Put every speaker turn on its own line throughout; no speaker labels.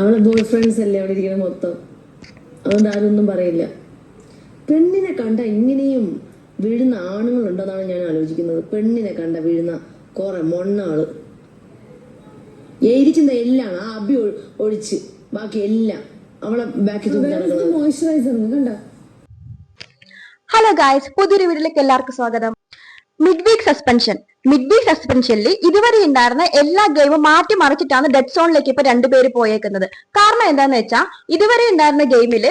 അവളെ boy friends അല്ലേ അവിടെ ഇരിക്കുന്ന മൊത്തം? അതുകൊണ്ട് ആരൊന്നും പറയില്ല. പെണ്ണിനെ കണ്ട ഇങ്ങനെയും വീഴുന്ന ആണുങ്ങളുണ്ടെന്നാണ് ഞാൻ ആലോചിക്കുന്നത്. പെണ്ണിനെ കണ്ട വീഴുന്ന കുറെ മൊണ്ണാൾ. എരിക്കുന്ന എല്ലാം ആ അബി ഒഴിച്ച് ബാക്കി എല്ലാം അവളെ ബാക്കി
മോയ്സ്ചറൈസർ കണ്ട?
ഹലോ ഗായ്സ് പുതിയൊരു വീട്ടിലേക്ക് എല്ലാവർക്കും സ്വാഗതം. മിഡ് വീക്ക് സസ്പെൻഷൻ മിഡ് സസ്പെൻഷനിൽ ഇതുവരെ ഉണ്ടായിരുന്ന എല്ലാ ഗെയിമും മാറ്റി മറിച്ചിട്ടാണ് ഡെഡ് സോണിലേക്ക് ഇപ്പൊ രണ്ടുപേര് പോയേക്കുന്നത്. കാരണം എന്താന്ന് വെച്ചാൽ ഇതുവരെ ഉണ്ടായിരുന്ന ഗെയിമിൽ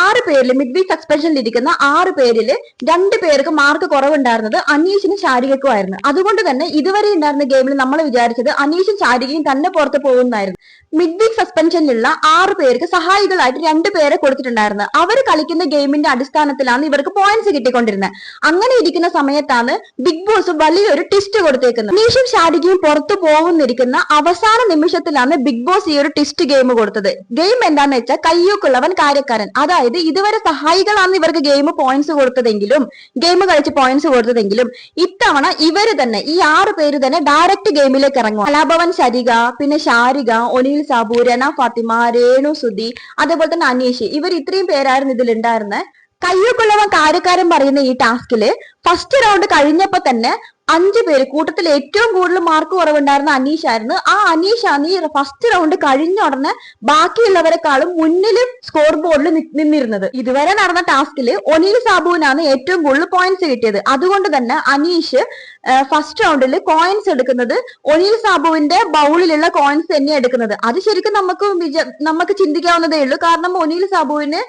ആറ് പേരിൽ മിഡ് സസ്പെൻഷനിൽ ഇരിക്കുന്ന ആറ് പേരിൽ രണ്ട് പേർക്ക് മാർക്ക് കുറവുണ്ടായിരുന്നത് അനീഷിനും ശാരികക്കും ആയിരുന്നു. അതുകൊണ്ട് തന്നെ ഇതുവരെ ഉണ്ടായിരുന്ന ഗെയിമിൽ നമ്മൾ വിചാരിച്ചത് അനീഷും ശാരികയും തന്നെ പുറത്ത് പോകുന്നതായിരുന്നു. മിഡ് സസ്പെൻഷനിലുള്ള ആറ് പേർക്ക് സഹായികളായിട്ട് രണ്ട് പേരെ കൊടുത്തിട്ടുണ്ടായിരുന്നു. അവർ കളിക്കുന്ന ഗെയിമിന്റെ അടിസ്ഥാനത്തിലാണ് ഇവർക്ക് പോയിന്റ്സ് കിട്ടിക്കൊണ്ടിരുന്നത്. അങ്ങനെ ഇരിക്കുന്ന സമയത്താണ് ബിഗ് ബോസ് വലിയൊരു ടിസ്റ്റ് കൊടുത്തേക്കുന്നത്. നീഷും ശാരികയും പുറത്തു പോകുന്നിരിക്കുന്ന അവസാന നിമിഷത്തിലാണ് ബിഗ് ബോസ് ഈ ഒരു ട്വിസ്റ്റ് ഗെയിം കൊടുത്തത്. ഗെയിം എന്താന്ന് വെച്ചാൽ കയ്യൂക്കുള്ളവൻ കാര്യക്കാരൻ. അതായത് ഇതുവരെ സഹായികളാണ് ഇവർക്ക് ഗെയിം പോയിന്റ്സ് കൊടുത്തതെങ്കിലും ഗെയിം കളിച്ച് പോയിന്റ്സ് കൊടുത്തതെങ്കിലും ഇത്തവണ ഇവർ തന്നെ ഈ ആറ് പേര് തന്നെ ഡയറക്റ്റ് ഗെയിമിലേക്ക് ഇറങ്ങും കലാഭവൻ ശരിക പിന്നെ ഷാരിക ഒനിൽ സാബു രന ഫാത്തിമ രേണു സുധി അതേപോലെ തന്നെ അനീഷ്. ഇവർ ഇത്രയും പേരായിരുന്നു ഇതിൽ ഉണ്ടായിരുന്നത് കയ്യൊക്കുള്ളവൻ കാര്യക്കാരൻ പറയുന്ന ഈ ടാസ്കിൽ ഫസ്റ്റ് റൗണ്ട് കഴിഞ്ഞപ്പോ തന്നെ അഞ്ചു പേര്. കൂട്ടത്തിൽ ഏറ്റവും കൂടുതൽ മാർക്ക് കുറവുണ്ടായിരുന്ന അനീഷ് ആയിരുന്നു. ആ അനീഷ് ആണ് ഈ ഫസ്റ്റ് റൗണ്ട് കഴിഞ്ഞ ഉടനെ ബാക്കിയുള്ളവരെക്കാളും മുന്നിൽ സ്കോർ ബോർഡിൽ നിന്നിരുന്നത്. ഇതുവരെ നടന്ന ടാസ്കിൽ ഒനീൽ സാബുവിനാണ് ഏറ്റവും കൂടുതൽ പോയിന്റ്സ് കിട്ടിയത്. അതുകൊണ്ട് തന്നെ അനീഷ് ഫസ്റ്റ് റൗണ്ടിൽ കോയിൻസ് എടുക്കുന്നത് ഒനീൽ സാബുവിന്റെ ബൗളിലുള്ള കോയിൻസ് തന്നെ എടുക്കുന്നത്. അത് ശരിക്കും നമുക്ക് നമുക്ക് ചിന്തിക്കാവുന്നതേ ഉള്ളൂ. കാരണം ഒനീൽ സാബുവിന്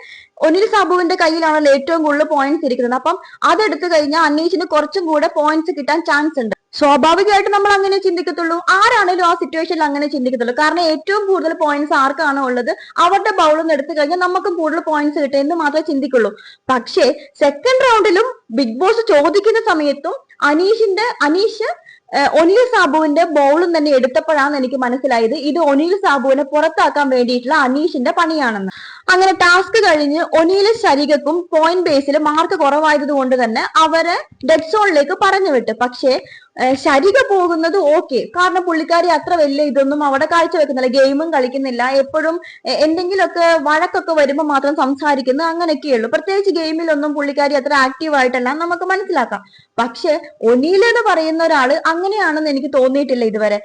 ഒനിൽ സാബുവിന്റെ കയ്യിലാണല്ലോ ഏറ്റവും കൂടുതൽ പോയിന്റ്സ് ഇരിക്കുന്നത്. അപ്പം അതെടുത്തു കഴിഞ്ഞാൽ അനീഷിന് കുറച്ചും കൂടെ പോയിന്റ്സ് കിട്ടാൻ ചാൻസ് ഉണ്ട്. സ്വാഭാവികമായിട്ട് നമ്മൾ അങ്ങനെ ചിന്തിക്കത്തുള്ളൂ. ആരാണേലും ആ സിറ്റുവേഷനിൽ അങ്ങനെ ചിന്തിക്കത്തുള്ളൂ. കാരണം ഏറ്റവും കൂടുതൽ പോയിന്റ്സ് ആർക്കാണോ ഉള്ളത്? അവരുടെ ബൗളിൽ നിന്ന് എടുത്തു കഴിഞ്ഞാൽ നമുക്കും കൂടുതൽ പോയിന്റ്സ് കിട്ടും എന്ന് മാത്രമേ ചിന്തിക്കുള്ളൂ. പക്ഷേ സെക്കൻഡ് റൗണ്ടിലും ബിഗ് ബോസ് ചോദിക്കുന്ന സമയത്തും അനീഷിന്റെ അനീഷ് ഒനിൽ സാബുവിന്റെ ബോളും തന്നെ എടുത്തപ്പോഴാണ് എനിക്ക് മനസ്സിലായത് ഇത് ഒനിൽ സാബുവിനെ പുറത്താക്കാൻ വേണ്ടിയിട്ടുള്ള അനീഷിന്റെ പണിയാണെന്ന്. അങ്ങനെ ടാസ്ക് കഴിഞ്ഞ് ഒനിയിലും ശരികക്കും പോയിന്റ് ബേസിൽ മാർക്ക് കുറവായത് കൊണ്ട് തന്നെ അവരെ ഡെഡ് സോണിലേക്ക് പറഞ്ഞു വിട്ടു. പക്ഷേ ശരിക പോകുന്നത് ഓക്കെ കാരണം പുള്ളിക്കാരി അത്ര വലിയ ഇതൊന്നും അവിടെ കാഴ്ചവെക്കുന്നില്ല ഗെയിമും കളിക്കുന്നില്ല എപ്പോഴും എന്തെങ്കിലുമൊക്കെ വഴക്കൊക്കെ വരുമ്പോൾ മാത്രം സംസാരിക്കുന്നു അങ്ങനെയൊക്കെയുള്ളൂ പ്രത്യേകിച്ച് ഗെയിമിലൊന്നും പുള്ളിക്കാരി അത്ര ആക്റ്റീവ് ആയിട്ടല്ല നമുക്ക് മനസ്സിലാക്കാം. പക്ഷെ ഒനീൽ എന്ന് പറയുന്ന ഒരാൾ അങ്ങനെയാണെന്ന് എനിക്ക് തോന്നിയിട്ടില്ല ഇതുവരെ.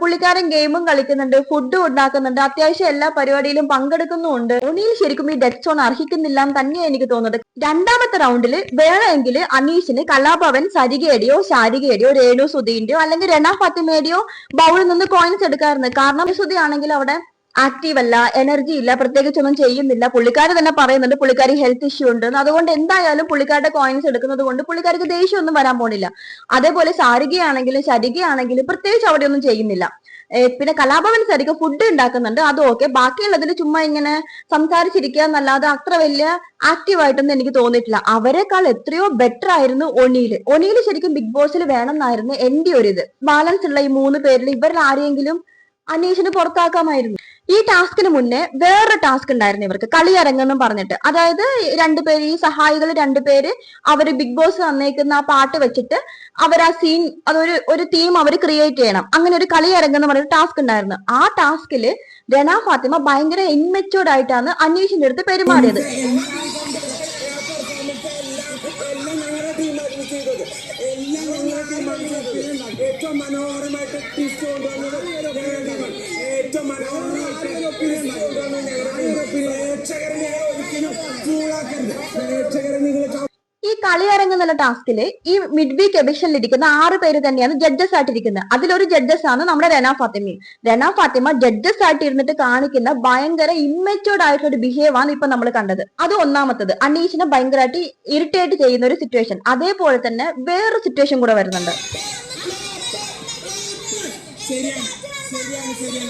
പുള്ളിക്കാരൻ ഗെയിമും കളിക്കുന്നുണ്ട് ഫുഡും ഉണ്ടാക്കുന്നുണ്ട് അത്യാവശ്യം എല്ലാ പരിപാടിയിലും പങ്കെടുക്കുന്നുമുണ്ട്. ഒനീൽ ശരിക്കും ഈ ഡെഡ് സോൺ അർഹിക്കുന്നില്ല എന്ന് തന്നെയാണ് എനിക്ക് തോന്നുന്നത്. രണ്ടാമത്തെ റൗണ്ടിൽ വേണമെങ്കിൽ അനീഷിന് കലാഭവൻ സരികയുടെയോ ശാരികയുടെയോ രേണു സുധീന്റെയോ അല്ലെങ്കിൽ രണ ഫാത്തിമയുടെയോ ബൗളിൽ നിന്ന് കോയിൻസ് എടുക്കാറുണ്ട് കാരണം സുധി ആണെങ്കിൽ അവിടെ ആക്റ്റീവ് അല്ല എനർജി ഇല്ല പ്രത്യേകിച്ച് ഒന്നും ചെയ്യുന്നില്ല. പുള്ളിക്കാരി തന്നെ പറയുന്നുണ്ട് പുള്ളിക്കാരി ഹെൽത്ത് ഇഷ്യൂ ഉണ്ട്. അതുകൊണ്ട് എന്തായാലും പുള്ളിക്കാരുടെ കോയിൻസ് എടുക്കുന്നത് കൊണ്ട് പുള്ളിക്കാർക്ക് ദേഷ്യമൊന്നും വരാൻ പോണില്ല. അതേപോലെ സാരികയാണെങ്കിലും ശരികയാണെങ്കിലും പ്രത്യേകിച്ച് അവിടെ ഒന്നും ചെയ്യുന്നില്ല പിന്നെ കലാഭവൻ സരിക ഫുഡ് ഉണ്ടാക്കുന്നുണ്ട് അത് ഓക്കെ ബാക്കിയുള്ളതിൽ ചുമ്മാ ഇങ്ങനെ സംസാരിച്ചിരിക്കുക എന്നല്ലാതെ അത്ര വലിയ ആക്റ്റീവ് ആയിട്ടൊന്നും എനിക്ക് തോന്നിയിട്ടില്ല. അവരെക്കാൾ എത്രയോ ബെറ്റർ ആയിരുന്നു ഒണിയിൽ ഒണിയിൽ ശരിക്കും ബിഗ് ബോസിൽ വേണം എന്നായിരുന്നു എന്റെ ഒരു ഇത് ബാലൻസ് ഉള്ള ഈ മൂന്ന് പേരിൽ ഇവരിൽ ആരെങ്കിലും അനീഷിന് പുറത്താക്കാമായിരുന്നു. ഈ ടാസ്കിന് മുന്നേ വേറൊരു ടാസ്ക് ഉണ്ടായിരുന്നു ഇവർക്ക് കളിയരങ്ങെന്നും പറഞ്ഞിട്ട്. അതായത് രണ്ടുപേര് ഈ സഹായികൾ രണ്ടുപേര് അവർ ബിഗ് ബോസ് വന്നേക്കുന്ന ആ പാട്ട് വെച്ചിട്ട് അവർ ആ സീൻ അതൊരു ഒരു തീം അവർ ക്രിയേറ്റ് ചെയ്യണം. അങ്ങനെ ഒരു കളിയരങ്ങെന്ന് പറഞ്ഞ ടാസ്ക് ഉണ്ടായിരുന്നു. ആ ടാസ്കിൽ രണ ഫാത്തിമ ഭയങ്കര ഇൻമെച്ചോർഡ് ആയിട്ടാണ് അന്വേഷിന്റെ അടുത്ത് പെരുമാറിയത്.
ഏറ്റവും മനോഹരമായിട്ട്. ഏറ്റവും
ഈ കളിയരങ്ങ് എന്നുള്ള ടാസ്കിൽ ഈ മിഡ് വീക്ക് എബിഷനിൽ ഇരിക്കുന്ന ആറ് പേര് തന്നെയാണ് ജഡ്ജസ് ആയിട്ടിരിക്കുന്നത്. അതിലൊരു ജഡ്ജസ് ആണ് നമ്മുടെ രന ഫാത്തിമ രന ഫാത്തിമ ജഡ്ജസ് ആയിട്ട് ഇരുന്നിട്ട് കാണിക്കുന്ന ഭയങ്കര ഇമ്മച്ചോർഡ് ആയിട്ടുള്ള ഒരു ബിഹേവ് ആണ് ഇപ്പൊ നമ്മൾ കണ്ടത്. അത് ഒന്നാമത്തത്. അനീഷിനെ ഭയങ്കരമായിട്ട് ഇറിറ്റേറ്റ് ചെയ്യുന്ന ഒരു സിറ്റുവേഷൻ അതേപോലെ തന്നെ വേറൊരു സിറ്റുവേഷൻ കൂടെ വരുന്നുണ്ട്.
ശരിയാണ് ശരിയാണ് ശരിയാണ്.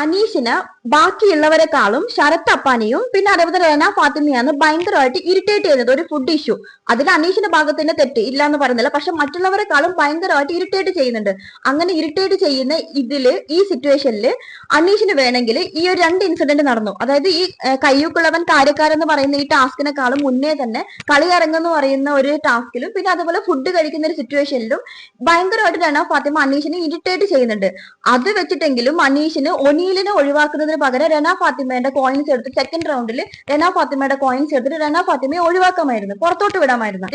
അനീഷിന് ബാക്കിയുള്ളവരെക്കാളും ശരത് അപ്പാനെയും പിന്നെ അതേപോലെ റെന ഫാത്തിമയാണ് ഭയങ്കരമായിട്ട് ഇറിറ്റേറ്റ് ചെയ്യുന്നത്. ഒരു ഫുഡ് ഇഷ്യൂ അതിൽ അനീഷിന്റെ ഭാഗത്തിന്റെ തെറ്റ് ഇല്ല എന്ന് പറയുന്നില്ല. പക്ഷെ മറ്റുള്ളവരെക്കാളും ഭയങ്കരമായിട്ട് ഇറിറ്റേറ്റ് ചെയ്യുന്നുണ്ട്. അങ്ങനെ ഇറിറ്റേറ്റ് ചെയ്യുന്ന ഇതിൽ ഈ സിറ്റുവേഷനിൽ അനീഷിന് വേണമെങ്കിൽ ഈ ഒരു രണ്ട് ഇൻസിഡന്റ് നടന്നു. അതായത് ഈ കയ്യൂക്കുള്ളവൻ കാര്യക്കാരൻ എന്ന് പറയുന്ന ഈ ടാസ്കിനെക്കാളും മുന്നേ തന്നെ കളി എന്ന് പറയുന്ന ഒരു ടാസ്കിലും പിന്നെ അതുപോലെ ഫുഡ് കഴിക്കുന്ന ഒരു സിറ്റുവേഷനിലും ഭയങ്കരമായിട്ട് റെന ഫാത്തിമ അനീഷിനെ ഇറിറ്റേറ്റ് ചെയ്യുന്നുണ്ട്. അത് വെച്ചിട്ടെങ്കിലും അനീഷിന് ഒനീലിനെ ഒഴിവാക്കുന്നതിന് പകരം രന ഫാത്തിമയുടെ കോയിൻസ് എടുത്ത് സെക്കൻഡ് റൗണ്ടിൽ രന ഫാത്തിമയുടെ കോയിൻസ് എടുത്തിട്ട് രന ഫാത്തിമയെ ഒഴിവാക്കാമായിരുന്നു. പുറത്തോട്ട് വിടാമായിരുന്നു.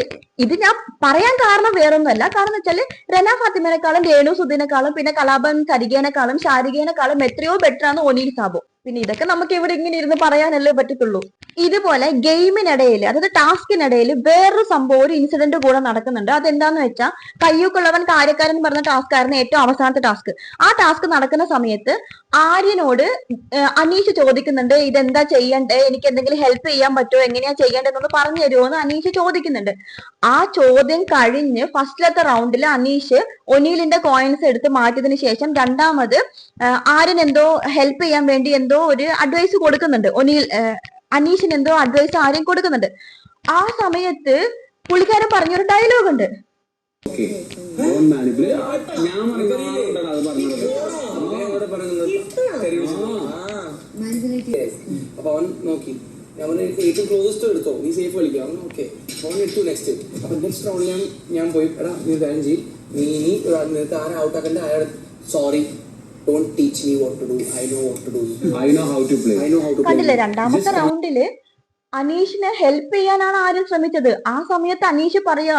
ഇത് ഞാൻ പറയാൻ കാരണം വേറൊന്നുമല്ല. കാരണം വെച്ചാൽ റെന ഫാത്തിമേനേക്കാളും രേണു സുധീനേക്കാളും പിന്നെ കലാപൻ സരികേനേക്കാളും ശാരികേനേക്കാളും എത്രയോ ബെറ്റർ ആണ് ഒനീൽ സാബു. പിന്നെ ഇതൊക്കെ നമുക്ക് ഇവിടെ ഇങ്ങനെ ഇരുന്ന് പറയാനല്ലേ പറ്റത്തുള്ളൂ. ഇതുപോലെ ഗെയിമിനിടയിൽ അതായത് ടാസ്കിനിടയിൽ വേറൊരു സംഭവം ഒരു ഇൻസിഡന്റ് കൂടെ നടക്കുന്നുണ്ട്. അതെന്താന്ന് വെച്ചാൽ കയ്യൂക്കുള്ളവൻ കാര്യക്കാരൻ പറഞ്ഞ ടാസ്ക് ആയിരുന്നു ഏറ്റവും അവസാനത്തെ ടാസ്ക്. ആ ടാസ്ക് നടക്കുന്ന സമയത്ത് ആര്യനോട് അനീഷ് ചോദിക്കുന്നുണ്ട് ഇതെന്താ ചെയ്യണ്ടേ? എനിക്ക് എന്തെങ്കിലും ഹെൽപ്പ് ചെയ്യാൻ പറ്റുമോ എങ്ങനെയാ ചെയ്യേണ്ടതെന്നൊന്ന് പറഞ്ഞു തരുമോ എന്ന് അനീഷ് ചോദിക്കുന്നുണ്ട്. ആ ചോദ്യം കഴിഞ്ഞ് ഫസ്റ്റിലത്തെ റൗണ്ടിൽ അനീഷ് ഒനീലിന്റെ കോയിൻസ് എടുത്ത് മാറ്റിയതിനു ശേഷം രണ്ടാമത് ആര്യൻ എന്തോ ഹെൽപ്പ് ചെയ്യാൻ വേണ്ടി എന്തോ ഒരു അഡ്വൈസ് കൊടുക്കുന്നുണ്ട്. ഒനിൽ അനീഷിന് എന്തോ അഡ്വൈസ് ആരെയും കൊടുക്കുന്നുണ്ട്. ആ സമയത്ത് പുള്ളിക്കാരൻ പറഞ്ഞൊരു ഡയലോഗ് ഉണ്ട്.
അവൻ നോക്കി. ഞാൻ പറഞ്ഞു, "എനിക്ക് ഏറ്റവും ക്ലോസസ്റ്റ് എടുത്തോ? നീ സേഫ് നെക്സ്റ്റ് നെക്സ്റ്റ് ഞാൻ ഞാൻ പോയി എടാ നീ കാര്യം ചെയ്യും. നീ ഇനി ഒരു നേരത്തെ ആരെ ഔട്ട് ആക്കണ്ട? അയാൾ sorry don't teach me what to do I know what to do
I know how to play
I know how to
കണ്ടില്ല രണ്ടാമത്തെ റൗണ്ടിൽ അനീഷിനെ ഹെൽപ്പ് ചെയ്യാനാണ് ആരും ശ്രമിച്ചത്. ആ സമയത്ത് അനീഷ് പറയാ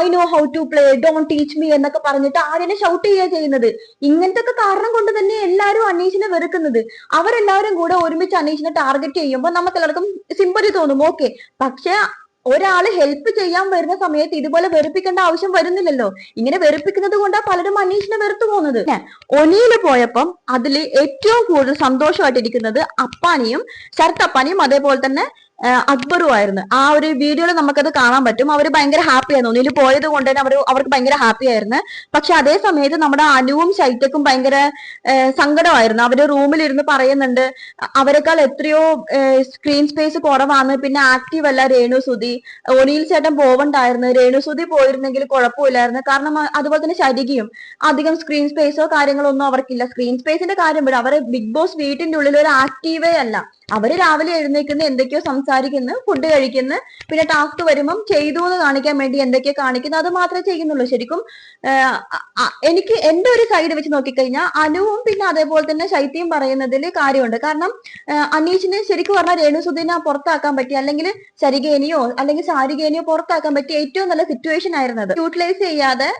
I know how to play don't teach me എന്നൊക്കെ പറഞ്ഞിട്ട് ആര്യനെ ഷൗട്ട് ചെയ്യുക ചെയ്യുന്നത്. ഇങ്ങനത്തെ ഒക്കെ കാരണം കൊണ്ട് തന്നെ എല്ലാവരും അനീഷിനെ വെറുക്കുന്നത്. അവരെല്ലാവരും കൂടെ ഒരുമിച്ച് അനീഷിനെ ടാർഗറ്റ് ചെയ്യുമ്പോൾ നമുക്ക് എല്ലാവർക്കും സിമ്പതി തോന്നും. ഓക്കെ പക്ഷെ ഒരാൾ ഹെൽപ്പ് ചെയ്യാൻ വരുന്ന സമയത്ത് ഇതുപോലെ വെറുപ്പിക്കേണ്ട ആവശ്യം വരുന്നില്ലല്ലോ. ഇങ്ങനെ വെറുപ്പിക്കുന്നത് കൊണ്ടാ പലരും അനീഷിനെ വെറുത്തു പോകുന്നത്. ഒനിയിൽ പോയപ്പം അതിൽ ഏറ്റവും കൂടുതൽ സന്തോഷമായിട്ടിരിക്കുന്നത് അപ്പാനിയും ശരത് അപ്പാനിയും അതേപോലെ തന്നെ ആ, അക്ബറും ആയിരുന്നു. ആ ഒരു വീഡിയോയിൽ നമുക്കത് കാണാൻ പറ്റും. അവർ ഭയങ്കര ഹാപ്പി ആയിരുന്നു. ഒന്നിൽ പോയത് കൊണ്ട് തന്നെ അവർ അവർക്ക് ഭയങ്കര ഹാപ്പി ആയിരുന്നു. പക്ഷെ അതേ സമയത്ത് നമ്മുടെ അനുവും ശൈത്യക്കും ഭയങ്കര സങ്കടമായിരുന്നു. അവർ റൂമിലിരുന്ന് പറയുന്നുണ്ട് അവരെക്കാൾ എത്രയോ സ്ക്രീൻ സ്പേസ് കുറവാണ്. പിന്നെ ആക്റ്റീവ് അല്ല രേണു സുധി ഒനിയിൽ ചേട്ടൻ പോവണ്ടായിരുന്നു. രേണു സുധി പോയിരുന്നെങ്കിൽ കുഴപ്പമില്ലായിരുന്നു. കാരണം അതുപോലെ തന്നെ ശരികയും അധികം സ്ക്രീൻ സ്പേസോ കാര്യങ്ങളോ ഒന്നും അവർക്കില്ല. സ്ക്രീൻ സ്പേസിന്റെ കാര്യം വിടും. അവരെ ബിഗ് ബോസ് വീട്ടിന്റെ ഉള്ളിൽ ഒരു ആക്റ്റീവേ അല്ല. അവർ രാവിലെ എഴുന്നേൽക്കുന്ന എന്തൊക്കെയോ സംസാരിക്കുന്നു ഫുഡ് കഴിക്കുന്നു പിന്നെ ടാസ്ക് വരുമ്പം ചെയ്തു എന്ന് കാണിക്കാൻ വേണ്ടി എന്തൊക്കെയോ കാണിക്കുന്നു. അത് മാത്രമേ ചെയ്യുന്നുള്ളൂ. ശരിക്കും എനിക്ക് എന്റെ ഒരു സൈഡ് വെച്ച് നോക്കിക്കഴിഞ്ഞാൽ അനുവും പിന്നെ അതേപോലെ തന്നെ ശൈത്യം പറയുന്നതിൽ കാര്യമുണ്ട്. കാരണം അനീഷിനെ ശരിക്കും പറഞ്ഞാൽ രേണുസുദ്ധീനെ പുറത്താക്കാൻ പറ്റി അല്ലെങ്കിൽ ശരികേനിയോ അല്ലെങ്കിൽ സാരികേനിയോ പുറത്താക്കാൻ പറ്റിയ ഏറ്റവും നല്ല സിറ്റുവേഷൻ ആയിരുന്നത്. യൂട്ടിലൈസ് ചെയ്യാതെ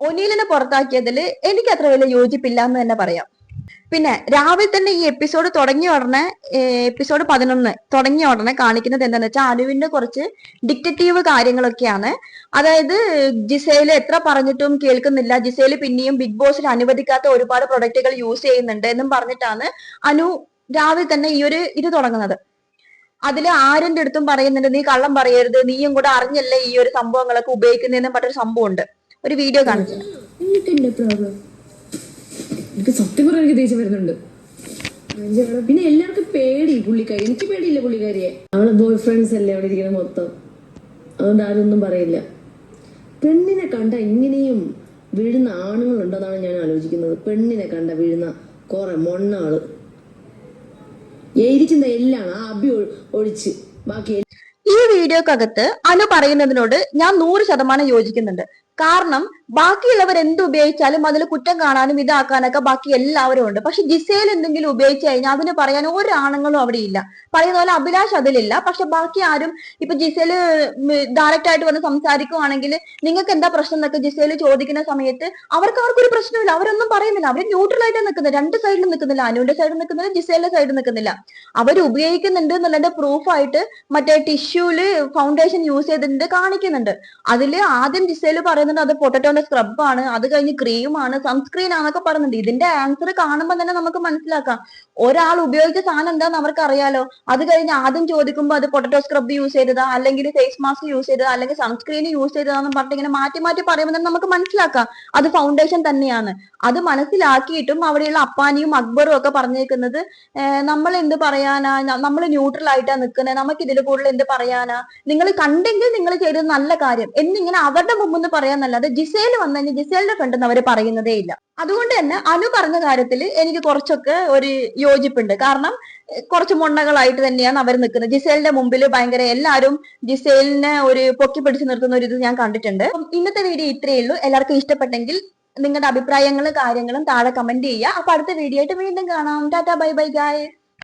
ഒനീലിനെ പുറത്താക്കിയതിൽ എനിക്ക് അത്ര വലിയ യോജിപ്പില്ല എന്ന് തന്നെ പറയാം. പിന്നെ രാവിലെ തന്നെ ഈ എപ്പിസോഡ് തുടങ്ങിയ ഉടനെ എപ്പിസോഡ് പതിനൊന്ന് തുടങ്ങിയ ഉടനെ കാണിക്കുന്നത് എന്താണെന്ന് വെച്ചാൽ അനുവിന്റെ കുറച്ച് ഡിക്റ്റേറ്റീവ് കാര്യങ്ങളൊക്കെയാണ് അതായത് ജിസയിൽ എത്ര പറഞ്ഞിട്ടും കേൾക്കുന്നില്ല ജിസയിൽ പിന്നെയും ബിഗ് ബോസിൽ അനുവദിക്കാത്ത ഒരുപാട് പ്രൊഡക്റ്റുകൾ യൂസ് ചെയ്യുന്നുണ്ട് എന്നും പറഞ്ഞിട്ടാണ് അനു രാവിലെ തന്നെ ഈ ഒരു ഇത് തുടങ്ങുന്നത് അതിൽ ആരിന്റെ അടുത്തും പറയുന്നുണ്ട് നീ കള്ളം പറയരുത് നീയും കൂടെ അറിഞ്ഞല്ലേ ഈ ഒരു സംഭവങ്ങളൊക്കെ ഉപയോഗിക്കുന്നതെന്നും പറഞ്ഞൊരു സംഭവം ഉണ്ട് ഒരു വീഡിയോ കാണിച്ചു
എനിക്ക് സത്യം പറഞ്ഞാൽ എനിക്ക് ദേഷ്യം വരുന്നുണ്ട്. പിന്നെ എല്ലാവർക്കും പേടി പുള്ളിക്കാരി. എനിക്ക് പേടിയില്ല പുള്ളിക്കാരിയെ. അവൾ ബോയ് ഫ്രണ്ട്സ് അല്ലേ അവിടെ ഇരിക്കുന്ന മൊത്തം. അതുകൊണ്ട് ആരൊന്നും പറയില്ല. പെണ്ണിനെ കണ്ട ഇങ്ങനെയും വീഴുന്ന ആണുങ്ങളുണ്ടെന്നാണ് ഞാൻ ആലോചിക്കുന്നത്. പെണ്ണിനെ കണ്ട വീഴുന്ന കുറെ മൊണ്ണാൾ. എരിക്കുന്ന എല്ലാം ആ അഭി ഒഴിച്ച്. ബാക്കി
ഈ വീഡിയോക്കകത്ത് അനു പറയുന്നതിനോട് ഞാൻ നൂറ് ശതമാനം യോജിക്കുന്നുണ്ട്. കാരണം ബാക്കിയുള്ളവർ എന്ത് ഉപയോഗിച്ചാലും അതിൽ കുറ്റം കാണാനും ഇതാക്കാനൊക്കെ ബാക്കി എല്ലാവരും ഉണ്ട്. പക്ഷെ ജിസേൽ എന്തെങ്കിലും ഉപയോഗിച്ചു കഴിഞ്ഞാൽ അതിന് പറയാൻ ഒരാണുങ്ങളും അവിടെ ഇല്ല. പറയുന്ന പോലെ അഭിലാഷ് അതിലില്ല. പക്ഷെ ബാക്കി ആരും ഇപ്പൊ ജിസേൽ ഡയറക്റ്റ് ആയിട്ട് വന്ന് സംസാരിക്കുവാണെങ്കിൽ നിങ്ങൾക്ക് എന്താ പ്രശ്നം എന്നൊക്കെ ജിസേൽ ചോദിക്കുന്ന സമയത്ത് അവർക്ക് അവർക്കൊരു പ്രശ്നമില്ല അവരൊന്നും പറയുന്നില്ല. അവർ ന്യൂട്രൽ ആയിട്ട് നിൽക്കുന്നത്. രണ്ട് സൈഡിൽ നിൽക്കുന്നില്ല. അനുവിന്റെ സൈഡിൽ നിൽക്കുന്നില്ല. ജിസേലിന്റെ സൈഡിൽ നിൽക്കുന്നില്ല. അവർ ഉപയോഗിക്കുന്നുണ്ട് എന്നുള്ളതിന്റെ പ്രൂഫായിട്ട് മറ്റേ ടിഷ്യൂൽ ഫൗണ്ടേഷൻ യൂസ് ചെയ്തിട്ടുണ്ട് കാണിക്കുന്നുണ്ട്. അതിൽ ആദ്യം ജിസേൽ പറയുന്നത് പറയുന്നുണ്ട് അത് പൊട്ടറ്റോന്റെ സ്ക്രബാണ് അത് കഴിഞ്ഞ് ക്രീമാണ് സൺസ്ക്രീൻ ആണെന്നൊക്കെ പറയുന്നുണ്ട്. ഇതിന്റെ ആൻസർ കാണുമ്പോൾ തന്നെ നമുക്ക് മനസ്സിലാക്കാം. ഒരാൾ ഉപയോഗിച്ച സാധനം എന്താന്ന് അവർക്ക് അറിയാലോ അത് കഴിഞ്ഞ് ആദ്യം ചോദിക്കുമ്പോൾ അത് പൊട്ടറ്റോ സ്ക്രബ് യൂസ് ചെയ്തതാ അല്ലെങ്കിൽ ഫേസ് മാസ്ക് യൂസ് ചെയ്തതാ അല്ലെങ്കിൽ സൺസ്ക്രീൻ യൂസ് ചെയ്തതാന്ന് പറഞ്ഞിട്ട് ഇങ്ങനെ മാറ്റി മാറ്റി പറയുമ്പോൾ തന്നെ നമുക്ക് മനസ്സിലാക്കാം. അത് ഫൗണ്ടേഷൻ തന്നെയാണ്. അത് മനസ്സിലാക്കിയിട്ടും അവിടെയുള്ള അപ്പാനിയും അക്ബറും ഒക്കെ പറഞ്ഞേക്കുന്നത് നമ്മൾ എന്ത് പറയാനാ? നമ്മൾ ന്യൂട്രൽ ആയിട്ടാ നിൽക്കുന്നത് നമുക്ക് ഇതിൽ കൂടുതൽ എന്ത് പറയാനാ? നിങ്ങൾ കണ്ടെങ്കിൽ നിങ്ങൾ ചെയ്തത് നല്ല കാര്യം. എന്നിങ്ങനെ അവരുടെ മുമ്പ് നിന്ന് പറയാന്നല്ലാതെ ജിസേൽ വന്നു കഴിഞ്ഞാൽ ജിസേലിനെ കണ്ടെന്ന് അവർ പറയുന്നതേ ഇല്ല. അതുകൊണ്ട് തന്നെ അനു പറഞ്ഞ കാര്യത്തിൽ എനിക്ക് കുറച്ചൊക്കെ ഒരു യോജിപ്പുണ്ട്. കാരണം കുറച്ച് മുണ്ടകളായിട്ട് തന്നെയാണ് അവർ നിൽക്കുന്നത്. ജിസേലിന്റെ മുമ്പിൽ ഭയങ്കര എല്ലാവരും ജിസേലിനെ ഒരു പൊക്കി പിടിച്ചു നിർത്തുന്ന ഒരു ഇത് ഞാൻ കണ്ടിട്ടുണ്ട്. ഇന്നത്തെ വീഡിയോ ഇത്രയേ ഉള്ളൂ. എല്ലാവർക്കും ഇഷ്ടപ്പെട്ടെങ്കിൽ നിങ്ങളുടെ അഭിപ്രായങ്ങളും കാര്യങ്ങളും താഴെ കമന്റ് ചെയ്യുക. അപ്പൊ അടുത്ത വീഡിയോ ആയിട്ട് വീണ്ടും കാണാം. ടാറ്റാ ബൈ ബൈ ഗായ്